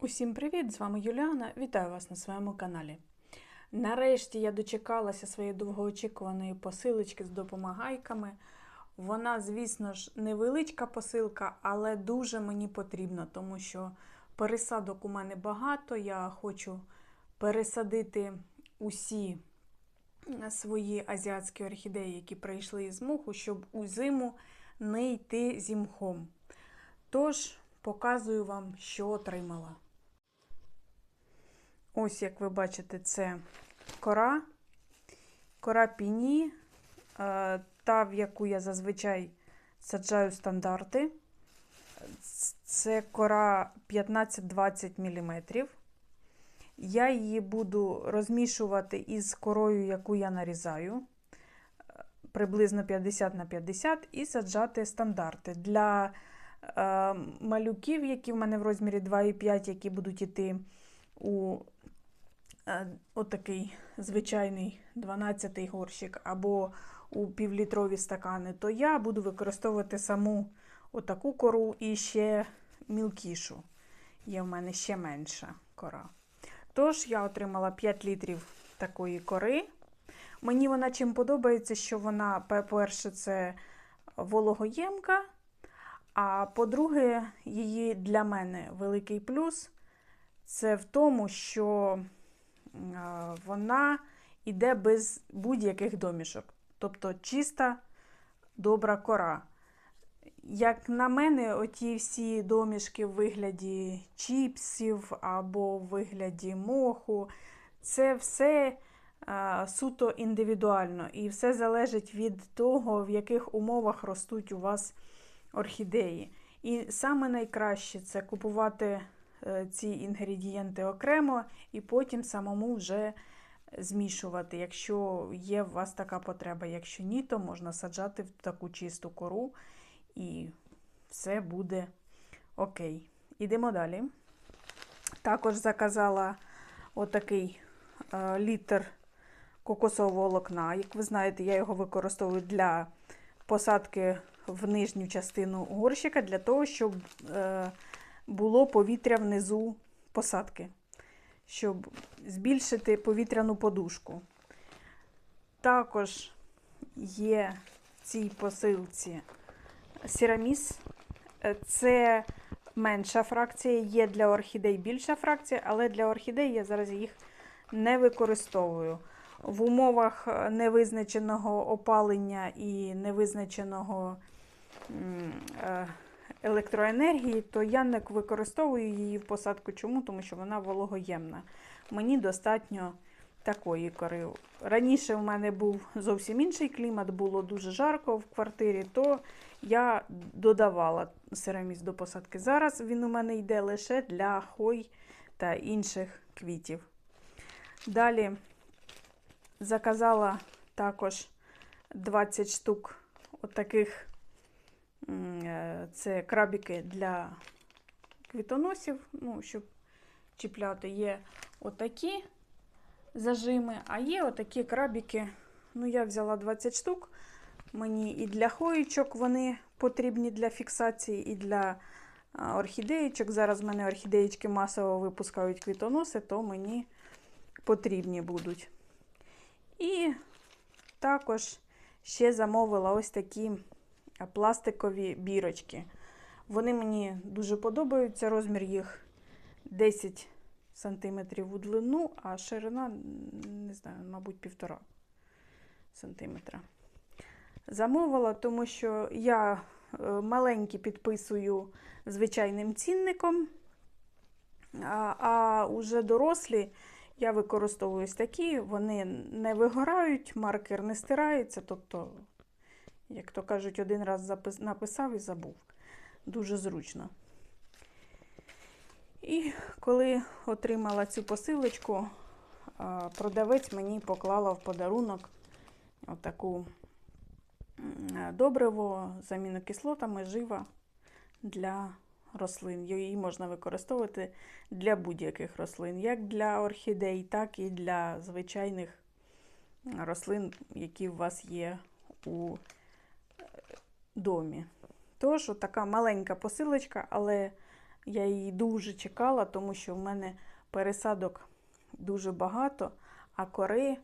Усім привіт! З вами Юліана. Вітаю вас на своєму каналі. Нарешті я дочекалася своєї довгоочікуваної посилочки з допомагайками. Вона, звісно ж, невеличка посилка, але дуже мені потрібна, тому що пересадок у мене багато. Я хочу пересадити усі свої азіатські орхідеї, які прийшли із муху, щоб у зиму не йти зі мхом. Тож, показую вам, що отримала. Ось, як ви бачите, це кора, кора піні, е, та, в яку я зазвичай саджаю стандарти. Це кора 15-20 мм. Я її буду розмішувати із корою, яку я нарізаю, приблизно 50 на 50, і саджати стандарти. Для е, малюків, які в мене в розмірі 2,5, які будуть йти у е, отакий звичайний 12-й горщик або у півлітрові стакани, то я буду використовувати саму отаку кору і ще мілкішу. Є в мене ще менша кора. Тож, я отримала 5 літрів такої кори. Мені вона чим подобається, що вона, по-перше, це вологоємка, а по-друге, її для мене великий плюс це в тому, що вона йде без будь-яких домішок. Тобто чиста, добра кора. Як на мене, оті всі домішки в вигляді чіпсів або в вигляді моху, це все суто індивідуально. І все залежить від того, в яких умовах ростуть у вас орхідеї. І саме найкраще це купувати ці інгредієнти окремо і потім самому вже змішувати, якщо є у вас така потреба. Якщо ні, то можна саджати в таку чисту кору і все буде окей. Ідемо далі. Також заказала отакий е, літр кокосового волокна. Як ви знаєте, я його використовую для посадки в нижню частину горщика, для того, щоб е, було повітря внизу посадки, щоб збільшити повітряну подушку. Також є в цій посилці Сіраміс. Це менша фракція, є для орхідей більша фракція, але для орхідей я зараз їх не використовую. В умовах невизначеного опалення і невизначеного електроенергії, то я не використовую її в посадку. Чому? Тому що вона вологоємна. Мені достатньо такої кори. Раніше в мене був зовсім інший клімат, було дуже жарко в квартирі, то я додавала сераміс до посадки. Зараз він у мене йде лише для хой та інших квітів. Далі заказала також 20 штук отаких е, це крабіки для квітоносів, ну, щоб чіпляти. Є отакі зажими, а є отакі крабіки. Ну, я взяла 20 штук. Мені і для хоїчок вони потрібні для фіксації, і для орхідеєчок. Зараз в мене орхідеєчки масово випускають квітоноси, то мені потрібні будуть. І також ще замовила ось такі пластикові бірочки. Вони мені дуже подобаються. Розмір їх 10 см у длину, а ширина, не знаю, мабуть, півтора сантиметра. Замовила, тому що я е, маленькі підписую звичайним цінником, а, а уже дорослі я використовую такі, вони не вигорають, маркер не стирається. Тобто, як то кажуть, один раз написав і забув. Дуже зручно. І коли отримала цю посилочку, продавець мені поклала в подарунок отаку добриво з амінокислотами жива для рослин. Її можна використовувати для будь-яких рослин, як для орхідей, так і для звичайних рослин, які у вас є у домі. Тож, така маленька посилочка, але Я її дуже чекала, тому що в мене пересадок дуже багато, а кори, е,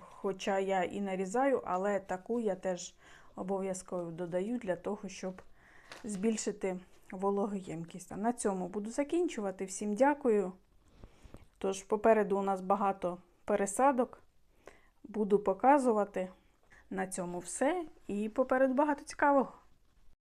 хоча я і нарізаю, але таку я теж обов'язково додаю для того, щоб збільшити вологоємкість. На цьому буду закінчувати. Всім дякую. Тож, попереду у нас багато пересадок. Буду показувати. На цьому все. І попереду багато цікавого.